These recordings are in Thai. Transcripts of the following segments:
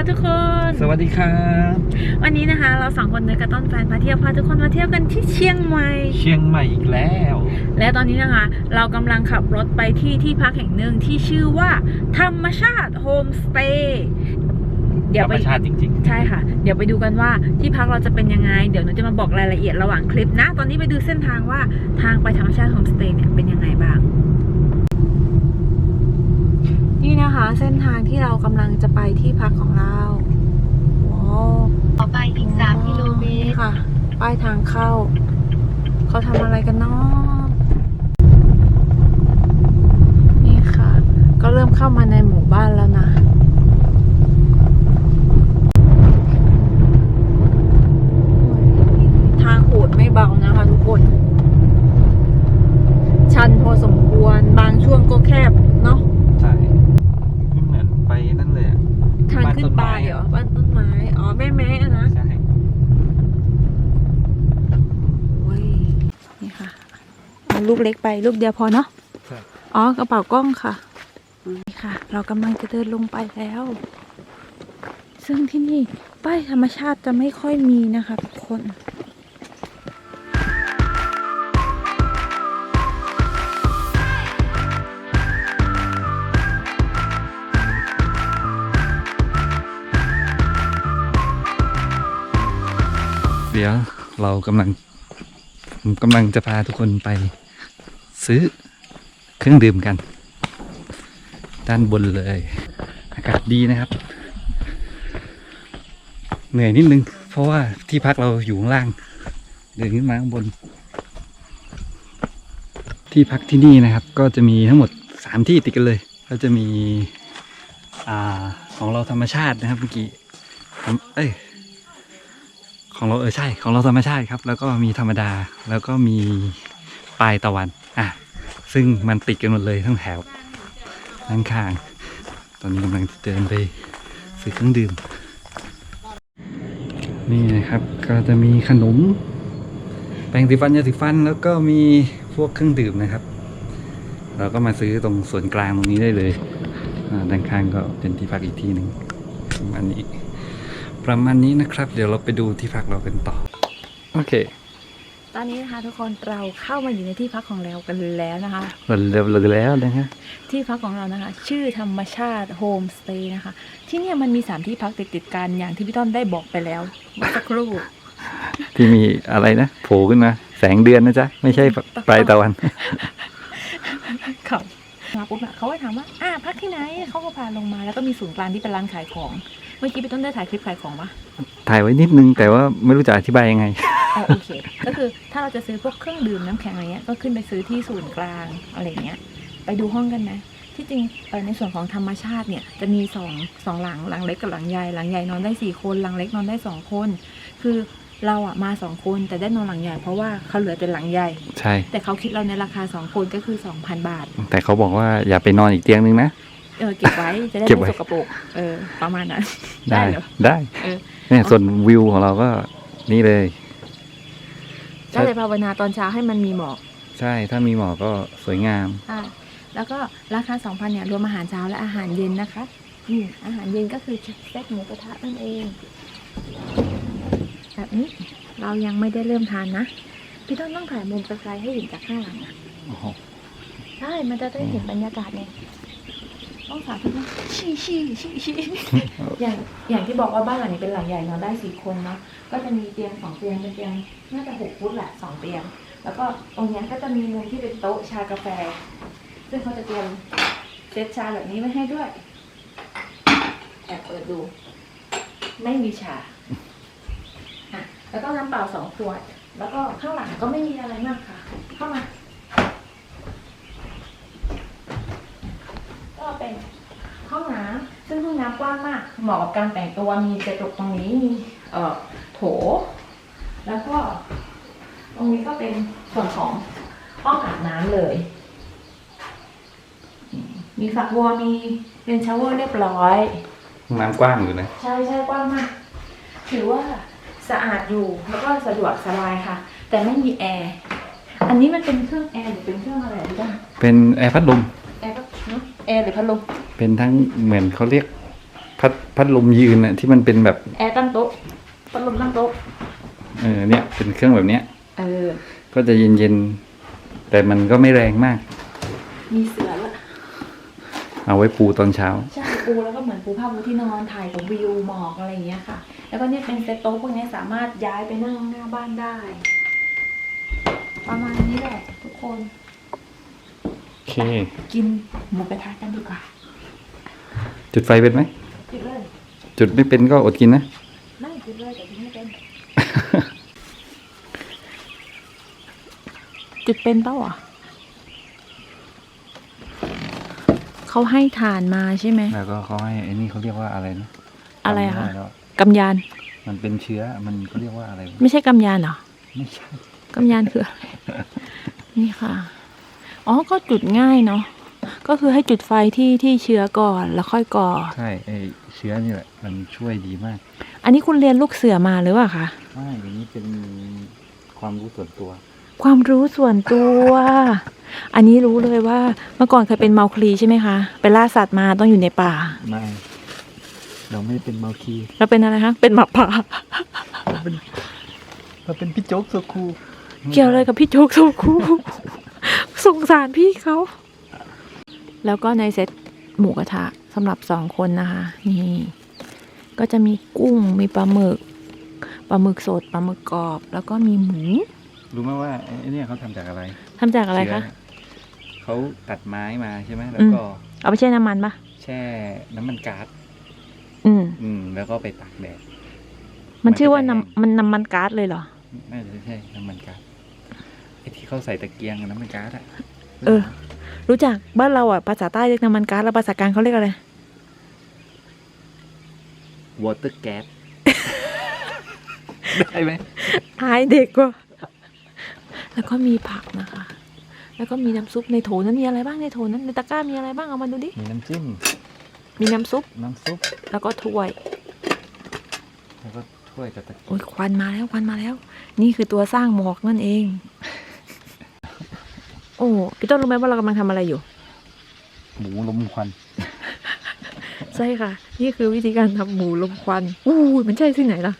ค่ะทุกคน สวัสดีครับ วันนี้นะคะ เราสองคนเนยกับต้นแฟนพาเที่ยวพาทุกคนมาเที่ยวกันที่เชียงใหม่ เชียงใหม่อีกแล้ว และตอนนี้นะคะ เรากำลังขับรถไปที่ที่พักแห่งหนึ่งที่ชื่อว่าธรรมชาติโฮมสเตย์เดี๋ยวธรไปรมชาติจริงใช่ค่ะ เดี๋ยวไปดูกันว่าที่พักเราจะเป็นยังไง เดี๋ยวหนูจะมาบอกรายละเอียดระหว่างคลิปนะ ตอนนี้ไปดูเส้นทางว่าทางไปธรรมชาติโฮมสเตย์เนี่ยเป็นยังไงบ้าง นี่นะคะ เส้นทางที่เรากำลังจะไปที่พักของเราว้าวต่อไปอีก3กิโลเมตนี่รค่ะ ป้ายทางเข้า เขาทำอะไรกันเนาะนี่ค่ะ ก็เริ่มเข้ามาในหมู่บ้านแล้วนะทางโหดไม่เบานะคะทุกคน ชันพอสมควร บางช่วงก็แคบเนาะ ๆ ใช่ไม่เหมือนไปนั่นเลยอะ ทางขึ้นไปเหรอบ้านต้นไม้ อ๋อ แม่แม่อะนะ ใช่โอ้ยนี่ค่ะเอาลูกเล็กไปลูกเดียวพอเนาะใช่อ๋อกระเป๋ากล้องค่ะ นี่ค่ะ เรากำลังจะเดินลงไปแล้ว ซึ่งที่นี่ป้ายธรรมชาติจะไม่ค่อยมีนะคะทุกคน ดี๋ยวเรากำลังผมกำลังจะพาทุกคนไปซื้อเครื่องดื่มกัน ด้านบนเลย อากาศดีนะครับ เหนื่อยนิดนึง เพราะว่าที่พักเราอยู่ข้างล่าง เดินขึ้นมาข้างบน ที่พักที่นี่นะครับ ก็จะมีทั้งหมดสามที่ติดกันเลย ก็จะมีอของเราธรรมชาตินะครับเมื่อกี้เอ้ย ของเราเออใช่ ของเราธรรมชาติครับ แล้วก็มีธรรมดาแล้วก็มีปลายตะวันอะซึ่งมันติดกันหมดเลยทั้งแถวทั้งข้าง ตอนนี้กำลังเดินไปซื้อเครื่องดื่ม นี่นะครับก็จะมีขนม แปรงสีฟันยาสีฟัน แล้วก็มีพวกเครื่องดื่มนะครับ เราก็มาซื้อตรงส่วนกลางตรงนี้ได้เลยด้านข้างก็เป็นที่พักอีกที่หนึ่งประมาณนี้ ประมาณนี้นะครับ เดี๋ยวเราไปดูที่พักเรากันต่อ โอเค ตอนนี้นะคะทุกคนเราเข้ามาอยู่ในที่พักของเรากันแล้วนะคะเราเร็วเลยแล้วนะฮะที่พักของเรานะคะ ชื่อธรรมชาติโฮมสเตย์นะคะ ที่เนี่ยมันมีสามที่พักติดติดๆกันอย่างที่พี่ต้นได้บอกไปแล้วเมื่อสักครู่ ที่มีอะไรนะโผล่ขึ้นมา แสงเดือนนะจ๊ะ ไม่ใช่ปลายตะวันครับ มาปุ๊บอะเขาก็ถามว่าอ่าพักที่ไหนเขาก็พาลงมาแล้วก็มีศูนย์กลางที่เป็นร้านขายของ เมื่อกี้พี่ต้นได้ถ่ายคลิปขายของปะถ่ายไว้นิดนึงแต่ว่าไม่รู้จะอธิบายยังไงอ๋อโอเค ก็คือถ้าเราจะซื้อพวกเครื่องดื่มน้ำแข็งอะไรเงี้ยก็ขึ้นไปซื้อที่ศูนย์กลางอะไรเงี้ย ไปดูห้องกันนะที่จริงเอ่อในส่วนของธรรมชาติเนี่ยจะมีสองสองหลังหลังเล็กกับหลังใหญ่หลังใหญ่นอนได้สี่คนหลังเล็กนอนได้สองคน คือ เราอะมาสองคนแต่ได้นอนหลังใหญ่เพราะว่าเขาเหลือแต่หลังใหญ่ ใช่ แต่เขาคิดเราในราคาสองคนก็คือสองพันบาท แต่เขาบอกว่าอย่าไปนอนอีกเตียงนึงนะ เออเก็บไว้จะได้เก็บไว้ไม่สกปรกเออประมาณนั้น ได้เหรอได้เออเนี่ยส่วนวิวของเราก็นี่เลยก็เลยภาวนาตอนเช้าให้มันมีหมอก ใช่ถ้ามีหมอกก็สวยงามอ่าแล้วก็ราคา2,000เนี่ยรวมอาหารเช้าและอาหารเย็นนะคะอืมอาหารเย็นก็คือเซตหมูกระทะนั่นเอง แบบนี้ เรายังไม่ได้เริ่มทานนะ พี่ต้นต้องถ่ายมุมไกลๆให้เห็นจากข้างหลังนะใช่ มันจะได้เห็นบรรยากาศไงต้องสาธิตนะชี้ชี้ชี้ชี้อย่างอย่างที่บอกว่าบ้านหลังนี้เป็นหลังใหญ่นอนได้สี่คนเนาะก็จะมีเตียงสองเตียงเป็นเตียงน่าจะหกฟุตแหละสองเตียง แล้วก็ตรงเนี้ยก็จะมีมุมที่เป็นโต๊ะชากาแฟ ซึ่งเขาจะเตรียมเซตชาแบบนี้ไว้ให้ด้วยแอบเปิดดู ไม่มีชาอะ แล้วก็น้ำเปล่าสองขวด แล้วก็ข้างหลังก็ไม่มีอะไรมากค่ะ เข้ามา ก็เป็นห้องน้ำซึ่งห้องน้ำกว้างมาก เหมาะกับการแต่งตัว มีกระจกตรงนี้ มีเอ่อโถ แล้วก็ตรงนี้ก็เป็นส่วนของห้องอาบน้ำเลย มีฝักบัว มีเป็นชาวเวอร์เรียบร้อย น้ำกว้างอยู่นะ ใช่ใช่กว้างมาก ถือว่า สะอาดอยู่แล้วก็สะดวกสบายค่ะ แต่ไม่มีแอร์อันนี้มันเป็นเครื่องแอร์หรือเป็นเครื่องอะไรพี่ต้นเป็นแอร์พัดลมแอร์ก็เนอะแอร์หรือพัดลมเป็นทั้งเหมือนเขาเรียกพัดพัดลมยืนน่ะที่มันเป็นแบบแอร์ตั้งโต๊ะพัดลมตั้งโต๊ะเออเนี่ยเป็นเครื่องแบบเนี้ยเออ ก็จะเย็นๆแต่มันก็ไม่แรงมาก มีเสือละเอาไว้ปูตอนเช้าใช่ ปูแล้วก็เหมือนปูผ้าปูที่นอนถ่ายกับวิวหมอกอะไรอย่างเงี้ยค่ะ แล้วก็เนี่ยเป็นเซตโต๊ะพวกนี้สามารถย้ายไปนั่งหน้าบ้านได้ ประมาณนี้แหละทุกคนโอเค กินหมูกระทะกันดีกว่า จุดไฟเป็นไหมจุดเลยจุดไม่เป็นก็อดกินนะไม่จุดเลยแต่จุดไม่เป็น จุดเป็นเปล่าอะ เขาให้ฐานมาใช่ไหม แล้วก็เขาให้ไอ้นี่เขาเรียกว่าอะไรนะอะไรอะจำคะม่ด้แล้วกำยาน มันเป็นเชื้อมันเขาเรียกว่าอะไรวะไม่ใช่กำยานเหรอ ไม่ใช่กำยานคืออะไร นี่ค่ะ อ๋อ ก็จุดง่ายเนาะ ก็คือให้จุดไฟที่ที่เชื้อก่อนแล้วค่อยก่อ ใช่ไอ้เชื้อนี่แหละ มันช่วยดีมากอันนี้คุณเรียนลูกเสือมาหรือเปล่าคะ ไม่อย่างนี้เป็นความรู้ส่วนตัว ความรู้ส่วนตัว อันนี้รู้เลยว่า เมื่อก่อนเคยเป็นเมาคลีใช่ไหมคะ ไปล่าสัตว์มาต้องอยู่ในป่า ไม่เราไม่ได้เป็นเมาคีเราเป็นอะไรคะเป็นหมาป่าเราเป็นพี่โจ๊กโซคูเกี่ยวอะไรกับพี่โจ๊กโซคูสงสารพี่เขาแล้วก็ในเซตหมูกระทะสำหรับสองคนนะคะ นี่ ก็จะมีกุ้งมีปลาหมึกปลาหมึกสดปลาหมึกกรอบ แล้วก็มีหมู รู้ไหมว่าไอ้เนี่ยเขาทำจากอะไรทำจากอะไรคะ เชื้เขาตัดไม้มาใช่ไหมแล้วอืมก็เอาไปแช่น้ำมันปะแช่น้ำมันก๊าซอืม อืม แล้วก็ไปตากแดด มันชื่อว่ามันก็จะแห้งน้ำมันน้ำมันก๊าซเลยเหรอ น่าจะใช่น้ำมันก๊าซไอ้ที่เขาใส่ตะเกียงอะน้ำมันก๊าซอะเออ รู้จักบ้านเราอะ ภาษาใต้เรียกน้ำมันก๊าซแล้วภาษากลางเขาเรียกอะไร วอเตอร์แก๊ส ได้ไหมอายเด็กว่ะ แล้วก็มีผักนะคะ แล้วก็มีน้ำซุปในโถนั้นมีอะไรบ้างในโถนั้นในตะกร้ามีอะไรบ้างเอามาดูดิมีน้ำจิ้ม มีน้ำซุป น้ำซุป แล้วก็ถ้วย แล้วก็ถ้วยกับตะเกียงโอ้ยควันมาแล้วควันมาแล้ว นี่คือตัวสร้างหมอกนั่นเอง โอ้พี่ต้นรู้ไหมว่าเรากำลังทำอะไรอยู่ หมูลมควัน ใช่ค่ะ นี่คือวิธีการทำหมูลมควันอู้ยมันใช่ที่ไหนล่ะ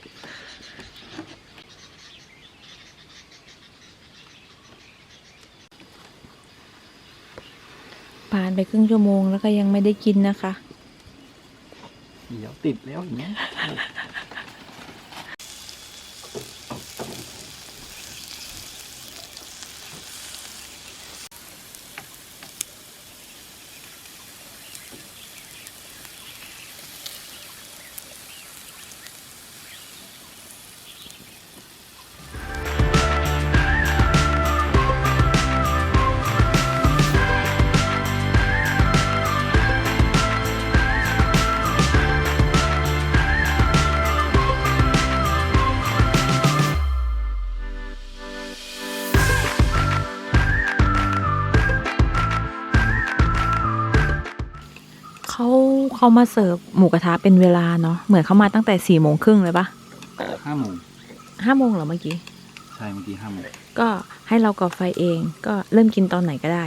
ผ่าน ไปครึ่งชั่วโมงแล้วก็ยังไม่ได้กินนะคะ เดี๋ยวติดแล้วอย่างเงี้ย เขามาเสิร์ฟหมูกระทะเป็นเวลาเนาะเหมือนเขามาตั้งแต่สี่โมงครึ่งเลยปะห้าโมงห้าโมงเหรอเมื่อกี้ ใช่เมื่อกี้ห้าโมงก็ให้เราก่อไฟเอง ก็เริ่มกินตอนไหนก็ได้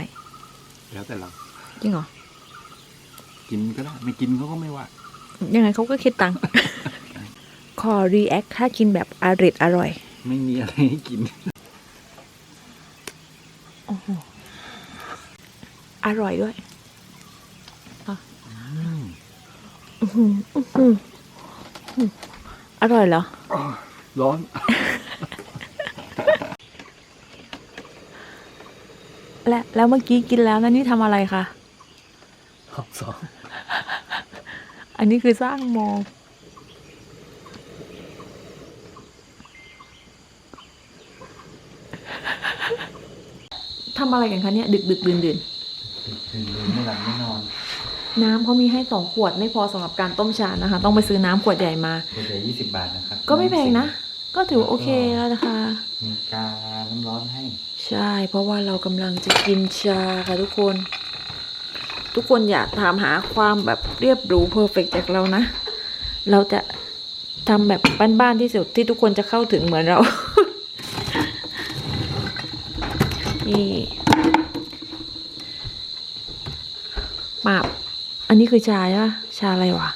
แล้วแต่เราจริงเหรอกินก็ได้ไม่กินเขาก็ไม่ว่ายังไงเขาก็คิดตังค์ขอรีแอคถ้ากินแบบอริดอร่อย ไม่มีอะไรให้กินโอ้โหอร่อยด้วยอะ อร่อยเหรอ ร้อน และแล้วเมื่อกี้กินแล้วนะนี่ทำอะไรคะรอบสอง อันนี้คือสร้างมอง ทำอะไรกันคะเนี่ย ดึกดึกดื่นดื่นไม่หลับไม่นอน น้ำเขามีให้สองขวดไม่พอสำหรับการต้มชานะคะ ต้องไปซื้อน้ำขวดใหญ่มาตัวใหญ่ยี่สิบบาทนะครับก็ไม่แพงนะ ก็ถือว่าโอเคแล้วนะคะ มีกาน้ำร้อนให้ใช่ เพราะว่าเรากำลังจะกินชาค่ะทุกคน ทุกคนอย่าถามหาความแบบเรียบหรูเพอร์เฟกจากเรานะ เราจะทำแบบบ้านๆที่สุดที่ทุกคนจะเข้าถึงเหมือนเรา นี่ปาบอัันนี้คือชาอะชาอะไรวะ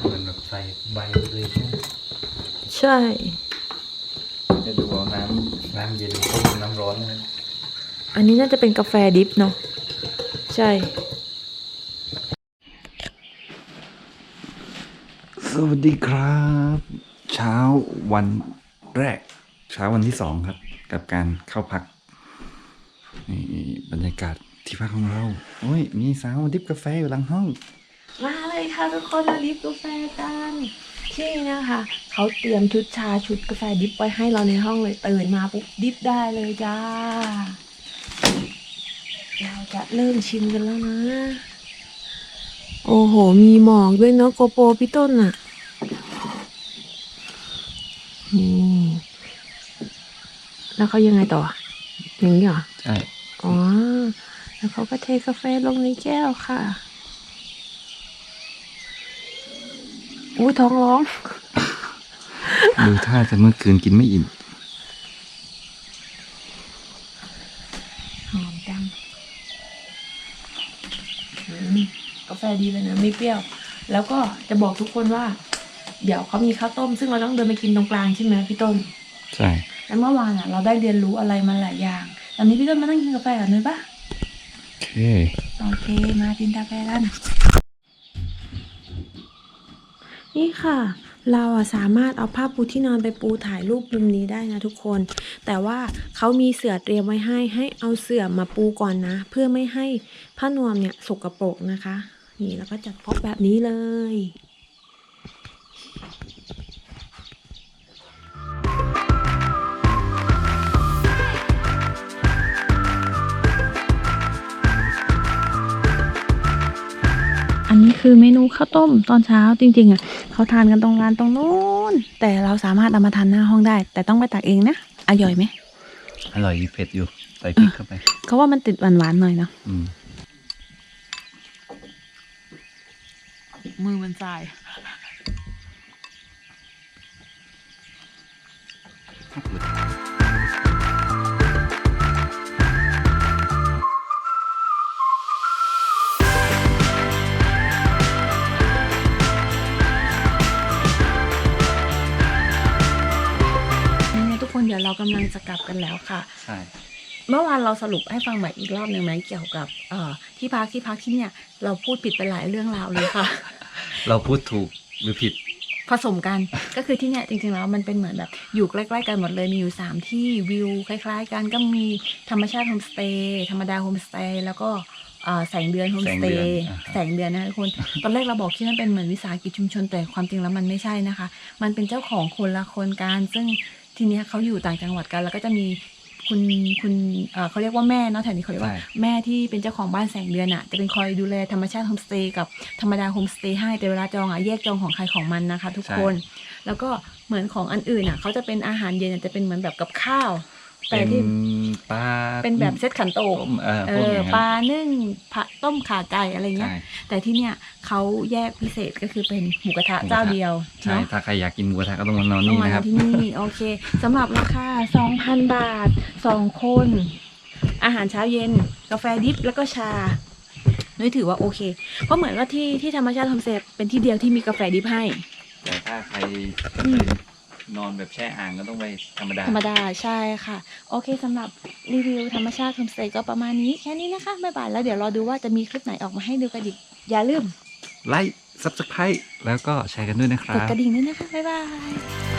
เหมือนแบบใส่ใบเลยใช่ไหมใช่จะดูน้ำน้ำเย็นต้มน้ำร้อนนะอันนี้น่าจะเป็นกาแฟดิฟเนาะใช่ สวัสดีครับ เช้าวันแรก เช้าวันที่สองครับ กับการเข้าพักนี่บรรยากาศ ที่พักของเรา โอ้ย มีสาวดิบกาแฟอยู่หลังห้อง มาเลยค่ะทุกคนมาดิฟกาแฟกันที่นะคะเขาเตรียมชุดชาชุดกาแฟดิฟไว้ให้เราในห้องเลยตื่นมาปุ๊บดิฟได้เลยจ้า เราจะเริ่มชิมกันแล้วนะ โอ้โห มีหมอกด้วยเนาะโกโปรพี่ต้นอะนี่แล้วเขายังไงต่ออย่างนี้เหรอใช่อ๋อ แล้วเขาก็เทกาแฟลงในแก้วค่ะอุ้ยท้องร้อง ดูท่าจะเมื่อคืนกินไม่อิ่มหอมจังอืมกาแฟดีเลยนะไม่เปรี้ยว แล้วก็จะบอกทุกคนว่า เดี๋ยวเขามีข้าวต้ม ซึ่งเราต้องเดินไปกินตรงกลางใช่ไหมพี่ต้น ใช่ แล้วเมื่อวานอะ เราได้เรียนรู้อะไรมาหลายอย่างตอนนี้พี่ต้นมานั่งกินกาแฟกับนุ้ยปะ โอเค มากินกาแฟกันนี่ค่ะ เราอะสามารถเอาผ้าปูที่นอนไปปูถ่ายรูปมุมนี้ได้นะทุกคน แต่ว่าเขามีเสื่อเตรียมไว้ให้ ให้เอาเสื่อมาปูก่อนนะ เพื่อไม่ให้ผ้านวมเนี่ยสกปรกนะคะ นี่แล้วก็จัดพกแบบนี้เลย คือเมนูข้าวต้มตอนเช้าจริง ๆอะเขาทานกันตรงร้านตรงนู้นแต่เราสามารถเอามาทานหน้าห้องได้ แต่ต้องไปตักเองนะอร่อยไหมอร่อยเผ็ดอยู่ใส่พริกเข้าไปเขาว่ามันติดหวานๆหน่อยเนาะอืมมือมันสาย กคนเดี๋ยวเรากำลังจะกลับกันแล้วค่ะ ใช่ เมื่อวานเราสรุปให้ฟังใหม่อีกรอบหนึ่งไหมเกี่ยวกับเอ่อที่พักที่พักที่เนี่ย เราพูดผิดไปหลายเรื่องราวเลยค่ะ เราพูดถูกหรือผิด ผสมกัน ก็คือที่เนี่ยจริงๆแล้วมันเป็นเหมือนแบบอยู่ใกล้ๆกันหมดเลยมีอยู่ 3 ที่วิวคล้าย ๆ กันก็มีธรรมชาติโฮมสเตย์ธรรมดาโฮมสเตย์แล้วก็เอ่อแสงเดือนโฮมสเตย์แสงเดือนอ่าฮะแสงเดือนนะคะทุกคนตอนแรกเราบอกที่มันเป็นเหมือนวิสาหกิจชุมชนแต่ความจริงแล้วมันไม่ใช่นะคะ มันเป็นเจ้าของคนละคนกันซึ่ง ทีเนี้ยเขาอยู่ต่างจังหวัดกัน แล้วก็จะมีคุณคุณเอ่อเขาเรียกว่าแม่เนาะแถวนี้เขาเรียกว่าใช่ แม่ที่เป็นเจ้าของบ้านแสงเดือนอะ จะเป็นคอยดูแลธรรมชาติโฮมสเตย์กับธรรมดาโฮมสเตย์ให้แต่เวลาจองอะแยกจองของใครของมันนะคะ ทุกคน แล้วก็เหมือนของอันอื่นอะเขาจะเป็นอาหารเย็นอะจะเป็นเหมือนแบบกับข้าว แต่เป็นที่ปลาเป็นแบบเซตขันโตกต้มเออเอพวกออย่างปนั้ลานนึ่งผัดต้มขาไก่อะไรเงี้ใช่ยแต่ที่เนี่ยเขาแยกพิเศษก็คือเป็นหมูกระทะเจ้าเดียวใช่เนาะถ้าใครอยากกินหมูกระทะก็ต้องมานอนต้อนี่งมานะครับที่นี่โอเคสำหรับราคา2,000บาท2คน อาหารเช้าเย็น กาแฟดิฟแล้วก็ชานุ้ยถือว่าโอเค เพราะเหมือนว่าที่ที่ธรรมชาติทำเซฟเป็นที่เดียวที่มีกาแฟดิฟให้แต่ถ้าใครจะอืไปม นอนแบบแช่อ่างก็ต้องไปธรรมดา ธรรมดาใช่ค่ะ โอเคสำหรับรีวิวธรรมชาติโฮมสเตย์ก็ประมาณนี้แค่นี้นะคะบ๊ายบายแล้วเดี๋ยวรอดูว่าจะมีคลิปไหนออกมาให้ดูกันอีกอย่าลืมไลค์ subscribe แล้วก็แชร์กันด้วยนะครักดบ กระดิ่งด้วยนะคะบ๊ายบาย